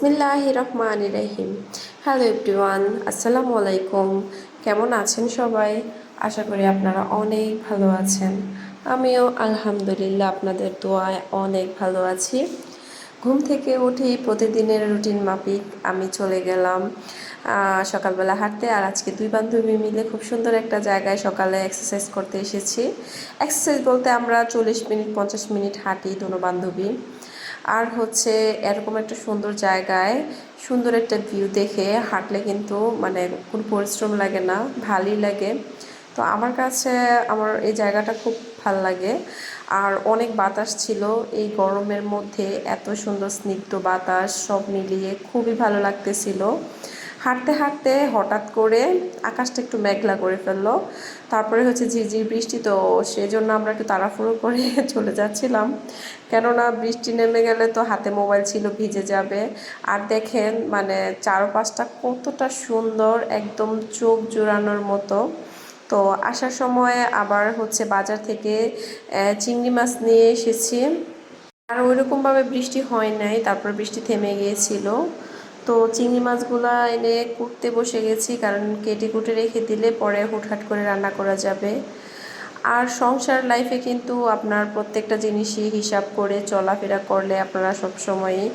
বিসমিল্লাহ রহমান রহিম hello everyone আসসালামু আলাইকুম। কেমন আছেন সবাই? আশা করি আপনারা অনেক ভালো আছেন। আমিও আলহামদুলিল্লাহ আপনাদের দোয়ায় অনেক ভালো আছি। ঘুম থেকে উঠেই প্রতিদিনের রুটিন মাফিক আমি চলে গেলাম। সকালবেলা হাঁটতে আর আজকে দুই বান্ধবী মিলে খুব সুন্দর একটা জায়গায় সকালে এক্সারসাইজ করতে এসেছি। এক্সারসাইজ বলতে আমরা চল্লিশ মিনিট, পঞ্চাশ মিনিট হাঁটি, দুনো বান্ধবী। আর হচ্ছে এরকম একটা সুন্দর জায়গায় সুন্দর একটা ভিউ দেখে হাঁটলে কিন্তু মানে কোনো পরিশ্রম লাগে না, ভালোই লাগে। তো আমার কাছে আমার এই জায়গাটা খুব ভালো লাগে। আর অনেক বাতাস ছিল, এই গরমের মধ্যে এত সুন্দর স্নিগ্ধ বাতাস সব মিলিয়ে খুবই ভালো লাগতেছিল। হাঁটতে হাঁটতে হঠাৎ করে আকাশটা একটু মেঘলা করে ফেলল। তারপরে হচ্ছে ঝিরঝির বৃষ্টি, তো সেজন্য আমরা একটু তাড়াহুড়ো করে চলে যাচ্ছিলাম। কেননা বৃষ্টি নেমে গেলে তো হাতে মোবাইল ছিল, ভিজে যাবে। আর দেখেন মানে চারপাশটা কতটা সুন্দর, একদম চোখ জোড়ানোর মতো। তো আসার সময় আবার হচ্ছে বাজার থেকে চিংড়ি মাছ নিয়ে এসেছি। আর ওইরকমভাবে বৃষ্টি হয় নাই, তারপর বৃষ্টি থেমে গিয়েছিল। তো চিংড়ি মাছগুলা এনে কুটতে বসে গেছি, কারণ কেটে কুটে রেখে দিলে পরে হুটহাট করে রান্না করা যাবে। আর সংসার লাইফে কিন্তু আপনার প্রত্যেকটা জিনিসই হিসাব করে চলাফেরা করলে আপনারা সব সবসময়ই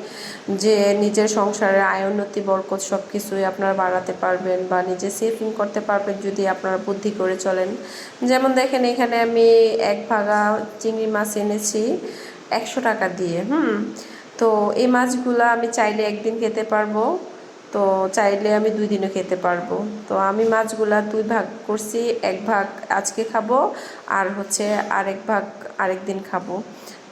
যে নিজের সংসারের আয়, উন্নতি, বরকত সব কিছুই আপনারা বাড়াতে পারবেন বা নিজে সেভিং করতে পারবেন যদি আপনারা বুদ্ধি করে চলেন। যেমন দেখেন, এখানে আমি এক ভাগা চিংড়ি মাছ এনেছি একশো টাকা দিয়ে, হুম? তো এই মাছগুলো আমি চাইলে একদিন খেতে পারব। তো চাইলে আমি দুই দিনও খেতে পারব। তো আমি মাছগুলা দুই ভাগ করছি, এক ভাগ আজকে খাব আর হচ্ছে আরেক ভাগ আরেক দিন খাব।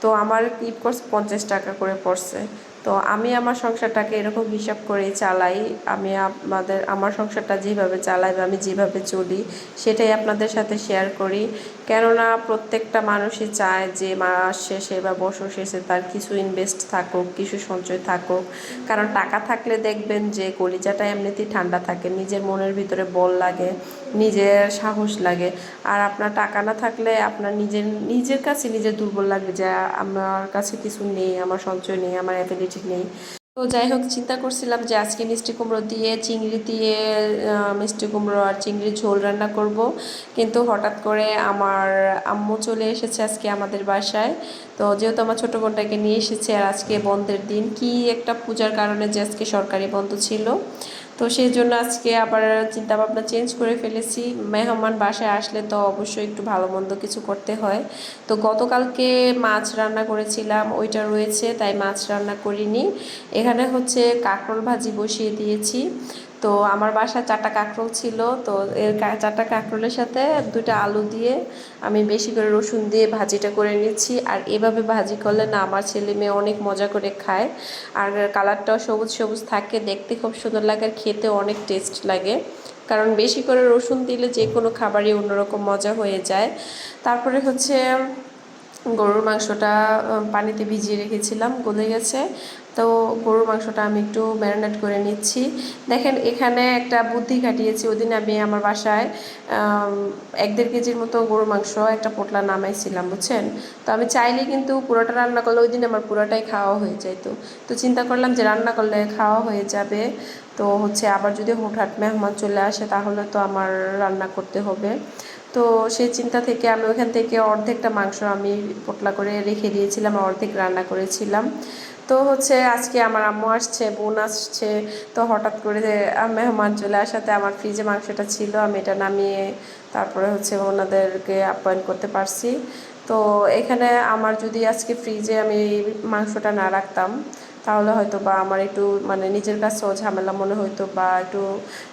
তো আমার কি কোর্স পঞ্চাশ টাকা করে পড়ছে। তো আমি আমার সংসারটাকে এরকম হিসাব করে চালাই। আমি আমাদের, আমার সংসারটা যেভাবে চালাই বা আমি যেভাবে চলি, সেটাই আপনাদের সাথে শেয়ার করি। কেননা প্রত্যেকটা মানুষই চায় যে মাস শেষে বা বছর শেষে তার কিছু ইনভেস্ট থাকুক, কিছু সঞ্চয় থাকুক। কারণ টাকা থাকলে দেখবেন যে কলিজাটা এমনিতেই ঠান্ডা থাকে, নিজের মনের ভিতরে বল লাগে, নিজের সাহস লাগে। আর আপনার টাকা না থাকলে আপনার নিজের নিজের কাছে নিজের দুর্বল লাগবে যে আমার কাছে কিছু নেই, আমার সঞ্চয় নেই, আমার অ্যাবিলিটি নেই। তো যাই হোক, চিন্তা করছিলাম যে আজকে মিষ্টি কুমড়ো দিয়ে, চিংড়ি দিয়ে মিষ্টি কুমড়ো আর চিংড়ি ঝোল রান্না করব। কিন্তু হঠাৎ করে আমার আম্মু চলে এসেছে আজকে আমাদের বাসায়। তো যেহেতু আমার ছোটো বোনটাকে নিয়ে এসেছে আর আজকে বন্ধের দিন, কি একটা পূজার কারণে যে আজকে সরকারি বন্ধ ছিল। তো সেই জন্য আজকে আবার চিন্তা ভাবনা চেঞ্জ করে ফেলেছি। মেহমান বাসায় আসলে তো অবশ্যই একটু ভালো মন্দ কিছু করতে হয়। তো গতকালকে মাছ রান্না করেছিলাম, ওইটা রয়েছে, তাই মাছ রান্না করিনি। এখানে হচ্ছে কাঁকরোল ভাজি বসিয়ে দিয়েছি। তো আমার বাসায় চারটা কাঁকরোল ছিল, তো এর চারটা কাঁকরোলের সাথে দুটো আলু দিয়ে আমি বেশি করে রসুন দিয়ে ভাজিটা করে নিচ্ছি। আর এভাবে ভাজি করলে না আমার ছেলে মেয়ে অনেক মজা করে খায়। আর কালারটাও সবুজ সবুজ থাকে, দেখতে খুব সুন্দর লাগে আর খেতে অনেক টেস্ট লাগে। কারণ বেশি করে রসুন দিলে যে কোনো খাবারই অন্যরকম মজা হয়ে যায়। তারপরে হচ্ছে গরুর মাংসটা পানিতে ভিজিয়ে রেখেছিলাম, গলে গেছে। তো গরুর মাংসটা আমি একটু ম্যারিনেট করে নিচ্ছি। দেখেন, এখানে একটা বুদ্ধি খাটিয়েছি। ওদিন আমি আমার বাসায় এক দেড় কেজির মতো গরুর মাংস একটা পোটলা নামাইছিলাম, বুঝছেন? তো আমি চাইলে কিন্তু পুরোটা রান্না করলে ওই দিন আমার পুরোটাই খাওয়া হয়ে যেত তো চিন্তা করলাম যে রান্না করলে খাওয়া হয়ে যাবে। তো হচ্ছে আবার যদি হুটহাট মেহমান চলে আসে, তাহলে তো আমার রান্না করতে হবে। তো সেই চিন্তা থেকে আমি ওখান থেকে অর্ধেকটা মাংস আমি পোটলা করে রেখে দিয়েছিলাম, অর্ধেক রান্না করেছিলাম। তো হচ্ছে আজকে আমার আম্মু আসছে, বোন আসছে, তো হঠাৎ করে মেহমান চলে আসাতে আমার ফ্রিজে মাংসটা ছিল, আমি এটা নামিয়ে তারপরে হচ্ছে ওনাদেরকে আপ্যায়ন করতে পারছি। তো এখানে আমার যদি আজকে ফ্রিজে আমি মাংসটা না রাখতাম তাহলে হয়তো বা আমার একটু মানে নিজের কাছেও ঝামেলা মনে হইতো বা একটু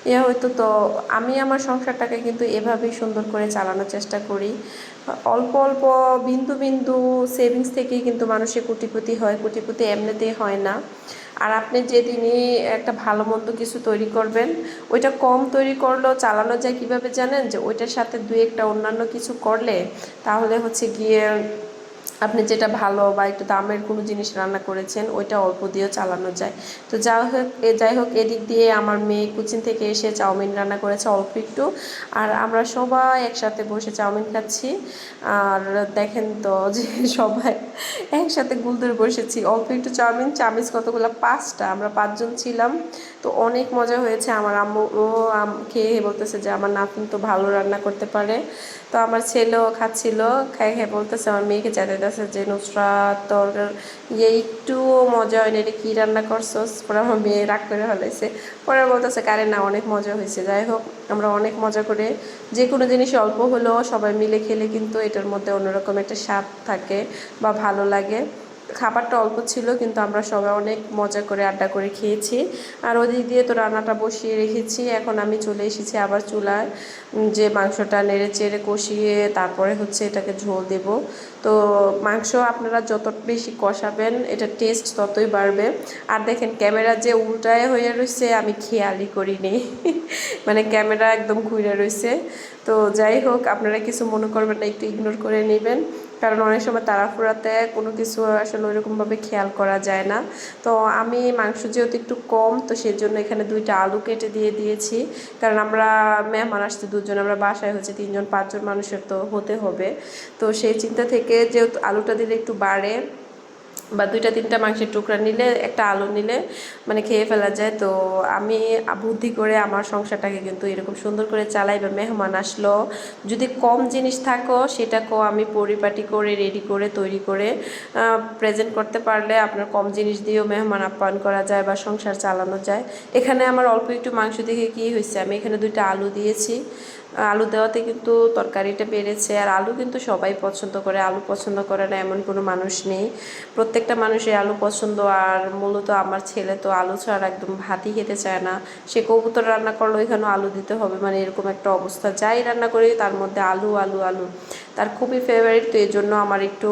ইয়ে হইতো। তো আমি আমার সংসারটাকে কিন্তু এভাবেই সুন্দর করে চালানোর চেষ্টা করি। অল্প অল্প বিন্দু বিন্দু সেভিংস থেকেই কিন্তু মানুষের কোটিপতি হয়, কোটিপতি এমনিতেই হয় না। আর আপনি যেদিনই একটা ভালো মন্দ কিছু তৈরি করবেন, ওইটা কম তৈরি করলেও চালানো যায় কীভাবে জানেন? যে ওইটার সাথে দুই একটা অন্যান্য কিছু করলে তাহলে হচ্ছে গিয়ে আপনি যেটা ভালো বা একটু দামের কোনো জিনিস রান্না করেছেন, ওইটা অল্প দিয়েও চালানো যায়। তো যাই হোক যাই হোক, এদিক দিয়ে আমার মেয়ে কুচিন থেকে এসে চাউমিন রান্না করেছে অল্প একটু। আর আমরা সবাই একসাথে বসে চাউমিন খাচ্ছি। আর দেখেন তো যে সবাই একসাথে গুলদুর বসেছি। অল্প একটু চাউমিন, চামিচ কতগুলো? পাঁচটা। আমরা পাঁচজন ছিলাম। তো অনেক মজা হয়েছে। আমার আম্মু খেয়ে বলতেছে যে আমার নাতনি তো ভালো রান্না করতে পারে। তো আমার ছেলেও খাচ্ছিল খাই খাই বলতেছে আমার মেয়েকে চাইতেছে যে নুসরাত, তোর ইয়ে একটুও মজা হয়নি এটা কী রান্না করছস? পরে আমার মেয়ে রাগ করে ফেলাইছে। পরে বলতেছে, কারে না, অনেক মজা হয়েছে। যাই হোক, আমরা অনেক মজা করে যে কোনো জিনিস অল্প হলেও সবাই মিলে খেলে কিন্তু এটার মধ্যে অন্যরকম একটা স্বাদ থাকে বা ভালো লাগে। খাবারটা অল্প ছিল, কিন্তু আমরা সবাই অনেক মজা করে আড্ডা করে খেয়েছি। আর ওদিক দিয়ে তো রান্নাটা বসিয়ে রেখেছি। এখন আমি চলে এসেছি আবার চুলায় যে মাংসটা নেড়ে চেড়ে কষিয়ে তারপরে হচ্ছে এটাকে ঝোল দেব। তো মাংস আপনারা যত বেশি কষাবেন, এটা টেস্ট ততই বাড়বে। আর দেখেন ক্যামেরা যে উল্টায় হয়ে রয়েছে আমি খেয়ালই করিনি। মানে ক্যামেরা একদম ঘুরে রয়েছে তো যাই হোক, আপনারা কিছু মনে করবেন না, একটু ইগনোর করে নেবেন। কারণ অনেক সময় তাড়াফুড়াতে কোনো কিছু আসলে ওইরকমভাবে খেয়াল করা যায় না। তো আমি মাংস যেহেতু একটু কম, তো সেই জন্য এখানে দুইটা আলু কেটে দিয়ে দিয়েছি। কারণ আমরা মেহমান আসছে দুজন, আমরা বাসায় হচ্ছে তিনজন, পাঁচজন মানুষের তো হতে হবে। তো সেই চিন্তা থেকে যেহেতু আলুটা দিলে একটু বাড়ে বা দুইটা, তিনটা মাংসের টুকরা নিলে, একটা আলু নিলে মানে খেয়ে ফেলা যায়। তো আমি বুদ্ধি করে আমার সংসারটাকে কিন্তু এরকম সুন্দর করে চালাই বা মেহমান আসলো। যদি কম জিনিস থাকো, সেটাকেও আমি পরিপাটি করে রেডি করে, তৈরি করে প্রেজেন্ট করতে পারলে আপনার কম জিনিস দিয়েও মেহমান আপ্যায়ন করা যায় বা সংসার চালানো যায়। এখানে আমার অল্প একটু মাংস দেখে কী হয়েছে? আমি এখানে দুইটা আলু দিয়েছি। আলু দেওয়াতে কিন্তু তরকারিটা বেড়েছে। আর আলু কিন্তু সবাই পছন্দ করে, আলু পছন্দ করে না এমন কোনো মানুষ নেই। প্রত্যেকটা মানুষের আলু পছন্দ, আর মূলত আমার ছেলে তো আলু ছাড়া একদম ভাতই খেতে চায় না। সে কবুতর রান্না করল এখানেও আলু দিতে হবে মানে এরকম একটা অবস্থা। যাই রান্না করি, তার মধ্যে আলু আলু আলু। তার খুবই ফেভারিট তো এই জন্য আমার একটু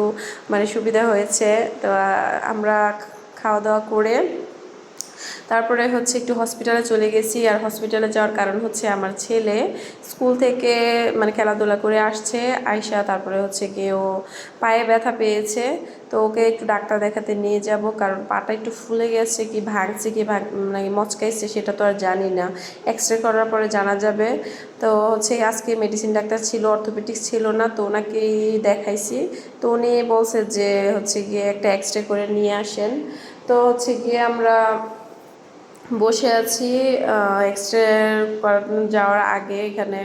মানে সুবিধা হয়েছে। তো আমরা খাওয়া দাওয়া করে তারপরে হচ্ছে একটু হসপিটালে চলে গেছি আর হসপিটালে যাওয়ার কারণ হচ্ছে আমার ছেলে স্কুল থেকে মানে খেলাধুলা করে আসছে আয়সা তারপরে হচ্ছে গিয়ে ও পায়ে ব্যথা পেয়েছে। তো ওকে একটু ডাক্তার দেখাতে নিয়ে যাব কারণ পাটা একটু ফুলে গেছে, কি ভাঙছে, কি ভাঙ মানে মচকাইছে সেটা তো আর জানি না। এক্স রে করার পরে জানা যাবে। তো হচ্ছে আজকে মেডিসিন ডাক্তার ছিল অর্থোপেডিক্স ছিল না, তো ওনাকেই দেখাইছি। তো উনি বলছে যে হচ্ছে গিয়ে একটা এক্স রে করে নিয়ে আসেন। তো হচ্ছে গিয়ে আমরা বসে আছি এক্স রে যাওয়ার আগে এখানে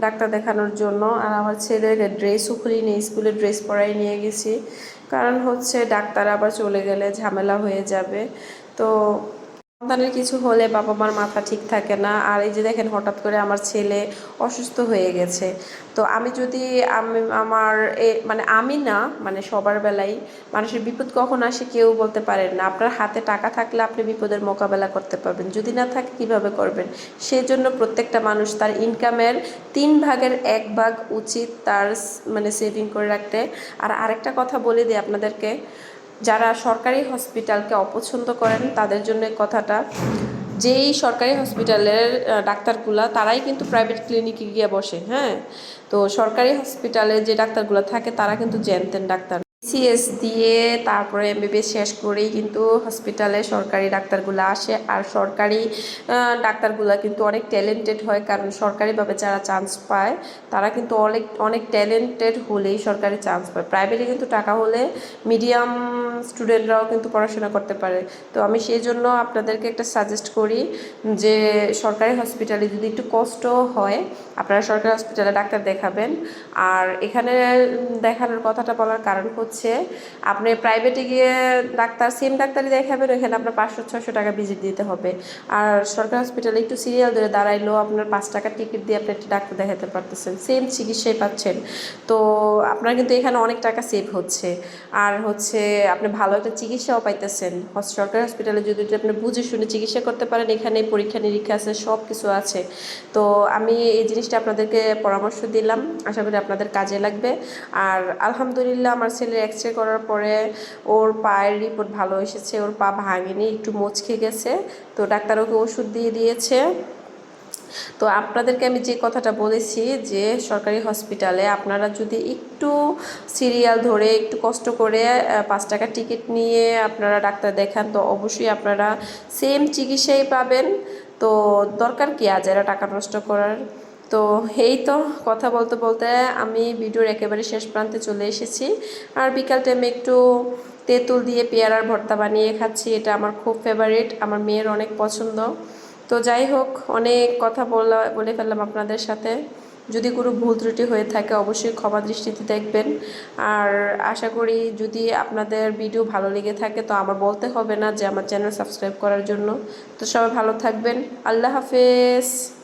ডাক্তার দেখানোর জন্য। আর আমার ছেলের ড্রেসও খুলিনি স্কুলে ড্রেস পরাই নিয়ে গেছি। কারণ হচ্ছে, ডাক্তার আবার চলে গেলে ঝামেলা হয়ে যাবে। তো সন্তানের কিছু হলে বাবা মার মাথা ঠিক থাকে না। আর এই যে দেখেন, হঠাৎ করে আমার ছেলে অসুস্থ হয়ে গেছে। তো আমি যদি আমি, আমার এ মানে আমি না মানে সবার বেলাই মানুষের বিপদ কখন আসে কেউ বলতে পারেন না। আপনার হাতে টাকা থাকলে আপনি বিপদের মোকাবেলা করতে পারবেন। যদি না থাকে, কীভাবে করবেন? সেই জন্য প্রত্যেকটা মানুষ তার ইনকামের তিন ভাগের এক ভাগ উচিত তার মানে সেভিং করে রাখতে। আর আরেকটা কথা বলে দিই আপনাদেরকে। যারা সরকারি হসপিটালকে অপছন্দ করেন, তাদের জন্য কথাটা। যেই সরকারি হসপিটালের ডাক্তারগুলা, তারাই কিন্তু প্রাইভেট ক্লিনিকে গিয়ে বসে হ্যাঁ? তো সরকারি হসপিটালে যে ডাক্তারগুলো থাকে, তারা কিন্তু জ্যানতেন ডাক্তার। সিএস দিয়ে তারপরে এমবিবিএস শেষ করেই কিন্তু হসপিটালে সরকারি ডাক্তারগুলো আসে। আর সরকারি ডাক্তারগুলো কিন্তু অনেক ট্যালেন্টেড হয়, কারণ সরকারিভাবে যারা চান্স পায়, তারা কিন্তু অনেক অনেক ট্যালেন্টেড হলেই সরকারি চান্স পায়। প্রাইভেটে কিন্তু টাকা হলে মিডিয়াম স্টুডেন্টরাও কিন্তু পড়াশোনা করতে পারে। তো আমি সেই জন্য আপনাদেরকে একটা সাজেস্ট করি যে সরকারি হসপিটালে যদি একটু কষ্ট হয়, আপনারা সরকারি হসপিটালে ডাক্তার দেখাবেন। আর এখানে দেখানোর কথাটা বলার কারণ হচ্ছে আপনি প্রাইভেটে গিয়ে ডাক্তার সেম ডাক্তারই দেখাবেন ওখানে আপনার পাঁচশো ছশো টাকা ভিজিট দিতে হবে। আর সরকারি হসপিটালে একটু সিরিয়াল ধরে দাঁড়াইলেও আপনার পাঁচ টাকার টিকিট দিয়ে আপনি একটা ডাক্তার দেখাতে পারতেছেন। সেম চিকিৎসাই পাচ্ছেন। তো আপনার কিন্তু এখানে অনেক টাকা সেভ হচ্ছে। আর হচ্ছে আপনি ভালো একটা চিকিৎসাও পাইতেছেন। সরকারি হসপিটালে যদি আপনি বুঝে শুনে চিকিৎসা করতে পারেন এখানে পরীক্ষা, নিরীক্ষা আছে সব কিছু আছে। তো আমি এই জিনিসটা আপনাদেরকে পরামর্শ দিলাম। আশা করি আপনাদের কাজে লাগবে। আর আলহামদুলিল্লাহ আমার ছেলের এক্স রে করার পরে ওর পায়ের রিপোর্ট ভালো এসেছে, ওর পা ভাঙেনি, একটু মচকে গেছে, তো ডাক্তার ওকে ওষুধ দিয়ে দিয়েছে। তো আপনাদেরকে আমি যে কথাটা বলেছি যে সরকারি হসপিটালে আপনারা যদি একটু সিরিয়াল ধরে একটু কষ্ট করে পাঁচ টাকা টিকিট নিয়ে আপনারা ডাক্তার দেখান, তো অবশ্যই আপনারা সেম চিকিৎসাই পাবেন। তো দরকার কি আজ এরা টাকা নষ্ট করার? তো এই তো কথা বলতে বলতে আমি ভিডিওর একেবারে শেষ প্রান্তে চলে এসেছি। আর বিকাল টাইমে একটু তেঁতুল দিয়ে পেয়ারার ভর্তা বানিয়ে খাচ্ছি, এটা আমার খুব ফেভারিট আমার মেয়ের অনেক পছন্দ। তো যাই হোক, অনেক কথা বলা, বলে ফেললাম আপনাদের সাথে। যদি কোনো ভুল ত্রুটি হয়ে থাকে, অবশ্যই ক্ষমা দৃষ্টিতে দেখবেন। আর আশা করি যদি আপনাদের ভিডিও ভালো লেগে থাকে, তো আমার বলতে হবে না যে আমার চ্যানেল সাবস্ক্রাইব করার জন্য। তো সবাই ভালো থাকবেন। আল্লাহ হাফেজ।